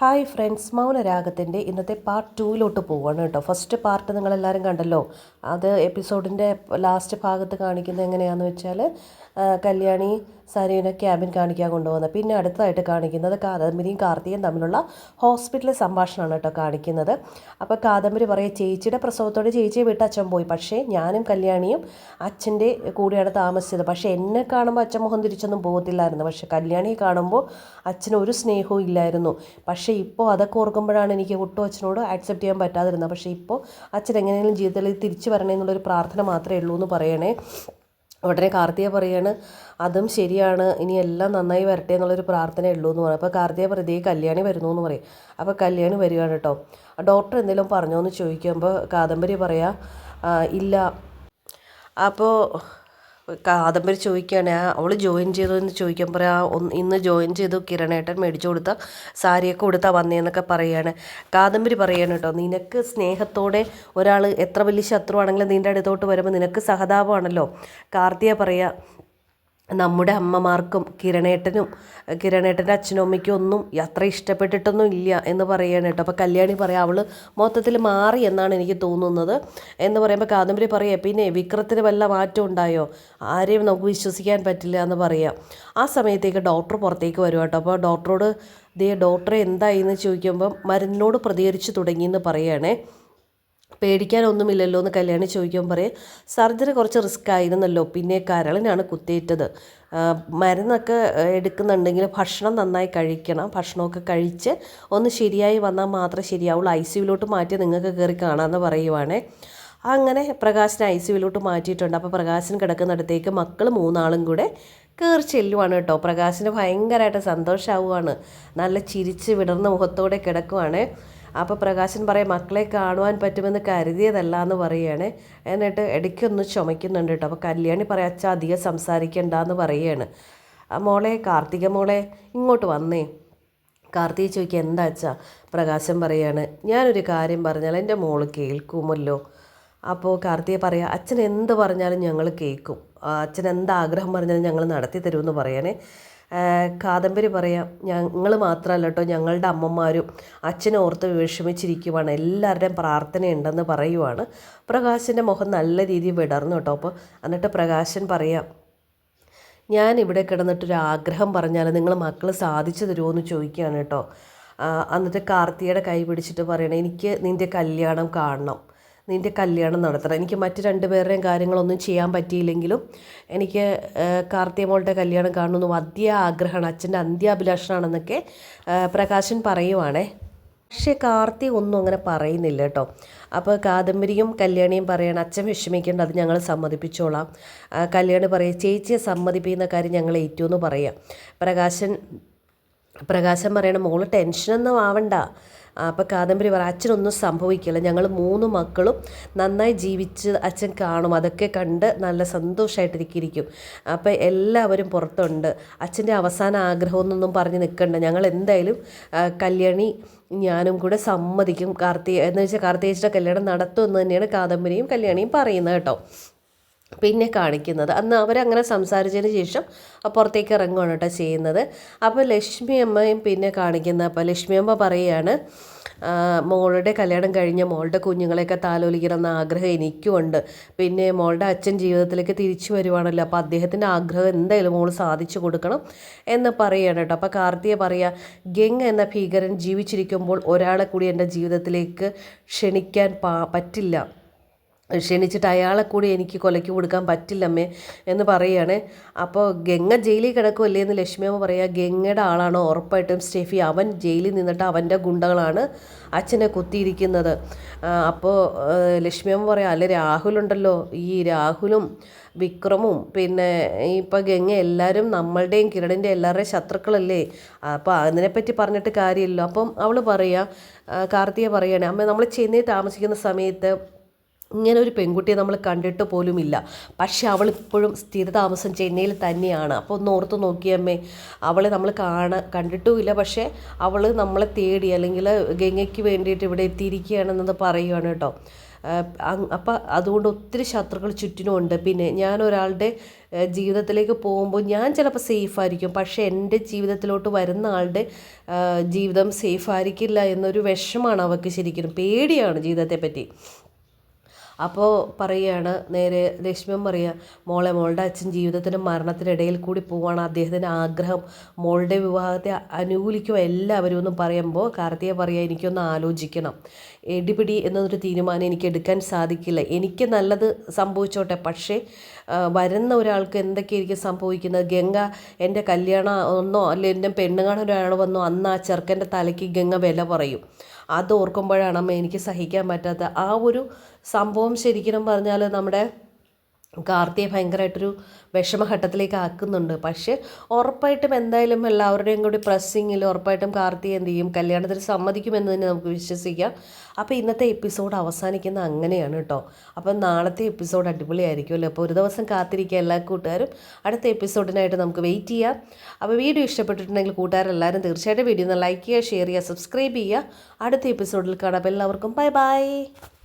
Hi friends മൗനരാഗത്തിന്റെ ഇന്നത്തെ part ടൂവിലോട്ട് പോവാണ് കേട്ടോ. ഫസ്റ്റ് പാർട്ട് നിങ്ങളെല്ലാവരും കണ്ടല്ലോ. അത് എപ്പിസോഡിന്റെ ലാസ്റ്റ് ഭാഗത്ത് കാണിക്കുന്നത് എങ്ങനെയാണെന്ന് വെച്ചാൽ കല്യാണി സരീനെ ക്യാബിൻ കാണിക്കാൻ കൊണ്ടുപോകുന്നത് പിന്നെ അടുത്തതായിട്ട് കാണിക്കുന്നത് കാദംബരിയും കാർത്തികയും തമ്മിലുള്ള ഹോസ്പിറ്റലിലെ സംഭാഷണമാണ് കേട്ടോ കാണിക്കുന്നത്. അപ്പോൾ കാദംബരി പറയും ചേച്ചിയുടെ പ്രസവത്തോടെ ചേച്ചിയെ വിട്ട് അച്ഛൻ പോയി. പക്ഷേ ഞാനും കല്യാണിയും അച്ഛന്റെ കൂടെയാണ് താമസിച്ചത്. പക്ഷേ എന്നെ കാണുമ്പോൾ അച്ഛൻ മുഖം തിരിച്ചൊന്നും പോകത്തില്ലായിരുന്നു. പക്ഷേ കല്യാണിയെ കാണുമ്പോൾ അച്ഛന് ഒരു സ്നേഹവും ഇല്ലായിരുന്നു. പക്ഷേ ഇപ്പോൾ അതൊക്കെ ഓർക്കുമ്പോഴാണ് എനിക്ക് ഒട്ടും അച്ഛനോട് ആക്സെപ്റ്റ് ചെയ്യാൻ പറ്റാതിരുന്നത്. പക്ഷേ ഇപ്പോൾ അച്ഛൻ എങ്ങനെയെങ്കിലും ജീവിതത്തിൽ തിരിച്ചു വരണേ എന്നുള്ളൊരു പ്രാർത്ഥന മാത്രമേ ഉള്ളൂ എന്ന് പറയണേ. ഉടനെ കാർത്തിക പറയാണ് അതും ശരിയാണ്. ഇനി എല്ലാം നന്നായി വരട്ടെ എന്നുള്ളൊരു പ്രാർത്ഥന ഉള്ളൂ എന്ന് പറയും. അപ്പോൾ കാർത്തിക പറയും ദേ കല്യാണി വരുന്നു എന്ന് പറയും. അപ്പോൾ കല്യാണി വരികയാണ് കേട്ടോ. ഡോക്ടർ എന്തെങ്കിലും പറഞ്ഞോ എന്ന് ചോദിക്കുമ്പോൾ കാദംബരി പറയാ ഇല്ല. അപ്പോൾ കാദംബരി ചോദിക്കുകയാണ് അവൾ ജോയിൻ ചെയ്തു എന്ന് ചോദിക്കുമ്പോൾ ആ ഒന്ന് ഇന്ന് ജോയിൻ ചെയ്തു കിരണേട്ടൻ മേടിച്ചു കൊടുത്ത സാരിയൊക്കെ കൊടുത്താൽ വന്നേന്നൊക്കെ പറയുകയാണ് കാദംബരി പറയാണ് കേട്ടോ നിനക്ക് സ്നേഹത്തോടെ ഒരാൾ എത്ര വലിയ ശത്രുവാണെങ്കിലും നിന്റെ അടുത്തോട്ട് വരുമ്പോൾ നിനക്ക് സഹതാപമാണല്ലോ. കാർത്തിക പറയുക നമ്മുടെ അമ്മമാർക്കും കിരണേട്ടനും കിരണേട്ടന്റെ അച്ഛനും അമ്മയ്ക്കും ഒന്നും അത്ര ഇഷ്ടപ്പെട്ടിട്ടൊന്നും ഇല്ല എന്ന് പറയുകയാണ് കേട്ടോ. അപ്പോൾ കല്യാണി പറയാം അവൾ മൊത്തത്തിൽ മാറി എന്നാണ് എനിക്ക് തോന്നുന്നത്. എന്ന് പറയുമ്പോൾ കാദംബരി പറയുക പിന്നെ വിക്രത്തിന് വല്ല മാറ്റം ഉണ്ടായോ? ആരെയും നമുക്ക് വിശ്വസിക്കാൻ പറ്റില്ല എന്ന് പറയാം. ആ സമയത്തേക്ക് ഡോക്ടർ പുറത്തേക്ക് വരും കേട്ടോ. അപ്പോൾ ഡോക്ടറോട് ദേ ഡോക്ടറെ എന്തായി? എന്ന് ചോദിക്കുമ്പം മരുന്നിനോട് പ്രതികരിച്ച് തുടങ്ങിയെന്ന് പറയുകയാണേ പേടിക്കാനൊന്നുമില്ലല്ലോ എന്ന് കല്യാണി ചോദിക്കുമ്പോൾ പറയും. സർജറി കുറച്ച് റിസ്ക് ആയിരുന്നല്ലോ. പിന്നെ കരളിനാണ് ആ, മരുന്നൊക്കെ എടുക്കുന്നുണ്ടെങ്കിൽ ഭക്ഷണം നന്നായി കഴിക്കണം. ഭക്ഷണമൊക്കെ കഴിച്ച് ഒന്ന് ശരിയായി വന്നാൽ മാത്രമേ ശരിയാവുള്ളൂ. ഐ സിയുലോട്ട് മാറ്റി നിങ്ങൾക്ക് കയറി കാണാമെന്ന് പറയുവാണേ. അങ്ങനെ പ്രകാശിനെ ഐ സിയുലോട്ട് മാറ്റിയിട്ടുണ്ട്. അപ്പോൾ പ്രകാശൻ കിടക്കുന്നിടത്തേക്ക് മക്കൾ മൂന്നാളും കൂടെ കയറി ചെല്ലുവാണ് കേട്ടോ. പ്രകാശിന് ഭയങ്കരമായിട്ട് സന്തോഷമാവുകയാണ് നല്ല ചിരിച്ച് വിടർന്ന മുഖത്തോടെ കിടക്കുവാണ്. അപ്പോൾ പ്രകാശൻ പറയും മക്കളെ കാണുവാൻ പറ്റുമെന്ന് കരുതിയതല്ല എന്ന് പറയുകയാണ്. എന്നിട്ട് ഇടയ്ക്കൊന്ന് ചുമയ്ക്കുന്നുണ്ട് കേട്ടോ. അപ്പോൾ കല്യാണി പറയാം അച്ഛാ അധികം സംസാരിക്കണ്ട എന്ന് പറയുകയാണ്. ആ മോളെ കാർത്തിക മോളെ ഇങ്ങോട്ട് വന്നേ. കാർത്തിക ചോദിക്കുക എന്താ അച്ഛാ? പ്രകാശൻ പറയാണ് ഞാനൊരു കാര്യം പറഞ്ഞാൽ എന്റെ മോൾ കേൾക്കുമല്ലോ. അപ്പോൾ കാർത്തിക പറയാം അച്ഛൻ എന്ത് പറഞ്ഞാലും ഞങ്ങൾ കേൾക്കും. അച്ഛൻ എന്ത് ആഗ്രഹം പറഞ്ഞാലും ഞങ്ങൾ നടത്തി തരുമെന്ന് പറയാനേ കാദംബരി പറയാം ഞങ്ങൾ മാത്രമല്ല കേട്ടോ ഞങ്ങളുടെ അമ്മമാരും അച്ഛനെ ഓർത്ത് വിഷമിച്ചിരിക്കുവാണ്. എല്ലാവരുടെയും പ്രാർത്ഥനയുണ്ടെന്ന് പറയുവാണ്. പ്രകാശിന്റെ മുഖം നല്ല രീതിയിൽ വിടർന്നു കേട്ടോ അപ്പോൾ എന്നിട്ട് പ്രകാശൻ പറയാം ഞാൻ ഇവിടെ കിടന്നിട്ടൊരു ആഗ്രഹം പറഞ്ഞാൽ നിങ്ങൾ മക്കൾ സാധിച്ചു തരുമോ എന്ന് ചോദിക്കുകയാണ് കേട്ടോ എന്നിട്ട് കാർത്തിയുടെ കൈ പിടിച്ചിട്ട് പറയണേ എനിക്ക് നിന്റെ കല്യാണം കാണണം. നിന്റെ കല്യാണം നടത്തണം. എനിക്ക് മറ്റ് രണ്ടുപേരുടെയും കാര്യങ്ങളൊന്നും ചെയ്യാൻ പറ്റിയില്ലെങ്കിലും എനിക്ക് കാർത്തിയമോളുടെ കല്യാണം കാണണമെന്നും വലിയ ആഗ്രഹമാണ്. അച്ഛന്റെ അന്ത്യാഭിലാഷനാണെന്നൊക്കെ പ്രകാശൻ പറയുവാണേ. പക്ഷേ കാർത്തി ഒന്നും അങ്ങനെ പറയുന്നില്ല കേട്ടോ. അപ്പോൾ കാദംബരിയും കല്യാണിയും പറയണം അച്ഛൻ വിഷമിക്കേണ്ട അത് ഞങ്ങൾ സമ്മതിപ്പിച്ചോളാം. കല്യാണി പറയുക ചേച്ചിയെ സമ്മതിപ്പിക്കുന്ന കാര്യം ഞങ്ങൾ ഏറ്റു എന്ന് പ്രകാശൻ പ്രകാശം പറയണം മോൾ ടെൻഷനൊന്നും ആവണ്ട. അപ്പോൾ കാദംബരി പറ അച്ഛനൊന്നും സംഭവിക്കില്ല. ഞങ്ങൾ മൂന്ന് മക്കളും നന്നായി ജീവിച്ച് അച്ഛൻ കാണും. അതൊക്കെ കണ്ട് നല്ല സന്തോഷമായിട്ടിരിക്കും അപ്പോൾ എല്ലാവരും പുറത്തുണ്ട്. അച്ഛന്റെ അവസാന ആഗ്രഹം എന്നൊന്നും പറഞ്ഞ് നിൽക്കണ്ട ഞങ്ങൾ എന്തായാലും കല്യാണി ഞാനും കൂടെ സമ്മതിക്കും. കാർത്തിക എന്ന് വെച്ചാൽ കാർത്തികേച്ചിയുടെ കല്യാണം നടത്തുമെന്ന് തന്നെയാണ് കാദംബരിയും കല്യാണിയും പറയുന്നത് കേട്ടോ. പിന്നെ കാണിക്കുന്നത്. അന്ന് അവരങ്ങനെ സംസാരിച്ചതിന് ശേഷം പുറത്തേക്ക് ഇറങ്ങുകയാണ് കേട്ടോ ചെയ്യുന്നത്. അപ്പോൾ ലക്ഷ്മി അമ്മയും പിന്നെ കാണിക്കുന്നത് അപ്പോൾ ലക്ഷ്മി അമ്മ പറയുകയാണ് മോളുടെ കല്യാണം കഴിഞ്ഞ മോളുടെ കുഞ്ഞുങ്ങളെയൊക്കെ താലോലിക്കണം എന്ന ആഗ്രഹം എനിക്കുമുണ്ട് പിന്നെ മോളുടെ അച്ഛൻ ജീവിതത്തിലേക്ക് തിരിച്ചു വരുവാണല്ലോ. അപ്പോൾ അദ്ദേഹത്തിന്റെ ആഗ്രഹം എന്തായാലും മോൾ സാധിച്ചു കൊടുക്കണം എന്ന് പറയുകയാണ് കേട്ടോ. അപ്പോൾ കാർത്തിക പറയുക ഗംഗ് എന്ന ഭീകരൻ ജീവിച്ചിരിക്കുമ്പോൾ ഒരാളെ കൂടി എന്റെ ജീവിതത്തിലേക്ക് ക്ഷണിക്കാൻ പറ്റില്ല. ക്ഷണിച്ചിട്ട് അയാളെ കൂടി എനിക്ക് കൊലയ്ക്ക് കൊടുക്കാൻ പറ്റില്ലമ്മേ എന്ന് പറയുകയാണ്. അപ്പോൾ ഗംഗ ജയിലിൽ കിടക്കുമല്ലേ എന്ന് ലക്ഷ്മിയമ്മ പറയുക ഗംഗയുടെ ആളാണ് ഉറപ്പായിട്ടും സ്റ്റെഫി. അവൻ ജയിലിൽ നിന്നിട്ട് അവന്റെ ഗുണ്ടകളാണ് അച്ഛനെ കുത്തിയിരിക്കുന്നത്. അപ്പോൾ ലക്ഷ്മിയമ്മ പറയാം അല്ലെ രാഹുലുണ്ടല്ലോ. ഈ രാഹുലും വിക്രമും പിന്നെ ഇപ്പം ഗംഗ എല്ലാവരും നമ്മളുടെയും കിരണിന്റെ എല്ലാവരുടെയും ശത്രുക്കളല്ലേ? അപ്പോൾ അതിനെപ്പറ്റി പറഞ്ഞിട്ട് കാര്യമില്ലല്ലോ അപ്പം അവൾ പറയുക കാർത്തിക പറയുകയാണ് അമ്മ നമ്മൾ ചെന്നൈ താമസിക്കുന്ന സമയത്ത് ഇങ്ങനെ ഒരു പെൺകുട്ടിയെ നമ്മൾ കണ്ടിട്ട് പോലുമില്ല പക്ഷേ അവൾ ഇപ്പോഴും സ്ഥിരതാമസം ചെന്നൈയിൽ തന്നെയാണ്. അപ്പോൾ ഒന്ന് ഓർത്ത് നോക്കിയമ്മേ അവളെ നമ്മൾ കാണ കണ്ടിട്ടുമില്ല. പക്ഷേ അവൾ നമ്മളെ തേടി അല്ലെങ്കിൽ ഗംഗയ്ക്ക് വേണ്ടിയിട്ട് ഇവിടെ എത്തിയിരിക്കുകയാണെന്നത് പറയുകയാണ് കേട്ടോ. അപ്പം അതുകൊണ്ട് ഒത്തിരി ശത്രുക്കൾ ചുറ്റിനുമുണ്ട് പിന്നെ ഞാൻ ഒരാളുടെ ജീവിതത്തിലേക്ക് പോകുമ്പോൾ ഞാൻ ചിലപ്പോൾ സേഫ് ആയിരിക്കും. പക്ഷേ എന്റെ ജീവിതത്തിലോട്ട് വരുന്ന ആളുടെ ജീവിതം സേഫ് ആയിരിക്കില്ല എന്നൊരു വിഷമാണ് അവൾക്ക് ശരിക്കും. പേടിയാണ് ജീവിതത്തെ പറ്റി അപ്പോൾ പറയുകയാണ് നേരെ ലക്ഷ്മൺ പറയുക മോളെ മോളുടെ അച്ഛൻ ജീവിതത്തിന്റെ മരണത്തിനിടയിൽ കൂടി പോവാണ്. അദ്ദേഹത്തിന്റെ ആഗ്രഹം മോളുടെ വിവാഹത്തെ അനുകൂലിക്കുക എല്ലാവരും എന്ന് പറയുമ്പോൾ കാർത്തിക പറയുക എനിക്കൊന്ന് ആലോചിക്കണം. എടിപിടി എന്നൊരു തീരുമാനം എനിക്ക് എടുക്കാൻ സാധിക്കില്ല. എനിക്ക് നല്ലത് സംഭവിച്ചോട്ടെ. പക്ഷേ വരുന്ന ഒരാൾക്ക് എന്തൊക്കെയായിരിക്കും സംഭവിക്കുന്നത്? ഗംഗ എന്റെ കല്യാണം ഒന്നോ അല്ലെ എന്റെ പെണ്ണുകാണാൻ ഒരാൾ വന്നോ അന്ന് ആ ചെറുക്കന്റെ തലയ്ക്ക് ഗംഗ വില പറയും. അത് ഓർക്കുമ്പോഴാണ് അമ്മ എനിക്ക് സഹിക്കാൻ പറ്റാത്ത ആ ഒരു സംഭവം ശരിക്കും പറഞ്ഞാൽ നമ്മുടെ കാർത്തിയെ ഭയങ്കരമായിട്ടൊരു വിഷമഘട്ടത്തിലേക്ക് ആക്കുന്നുണ്ട്. പക്ഷേ ഉറപ്പായിട്ടും എന്തായാലും എല്ലാവരുടെയും കൂടി പ്രസ്സിങ്ങിൽ ഉറപ്പായിട്ടും കാർത്തി എന്ത് ചെയ്യും? കല്യാണത്തിന് സമ്മതിക്കുമെന്ന് തന്നെ നമുക്ക് വിശ്വസിക്കാം. അപ്പോൾ ഇന്നത്തെ എപ്പിസോഡ് അവസാനിക്കുന്ന അങ്ങനെയാണ് കേട്ടോ അപ്പം നാളത്തെ എപ്പിസോഡ് അടിപൊളിയായിരിക്കുമല്ലോ? അപ്പോൾ ഒരു ദിവസം കാത്തിരിക്കുക എല്ലാ കൂട്ടുകാരും. അടുത്ത എപ്പിസോഡിനായിട്ട് നമുക്ക് വെയിറ്റ് ചെയ്യാം. അപ്പോൾ വീഡിയോ ഇഷ്ടപ്പെട്ടിട്ടുണ്ടെങ്കിൽ കൂട്ടുകാരെല്ലാവരും തീർച്ചയായിട്ടും വീഡിയോ ഒന്ന് ലൈക്ക് ചെയ്യുക ഷെയർ ചെയ്യുക സബ്സ്ക്രൈബ് ചെയ്യുക. അടുത്ത എപ്പിസോഡിൽ കാണാം. എല്ലാവർക്കും ബൈ ബൈ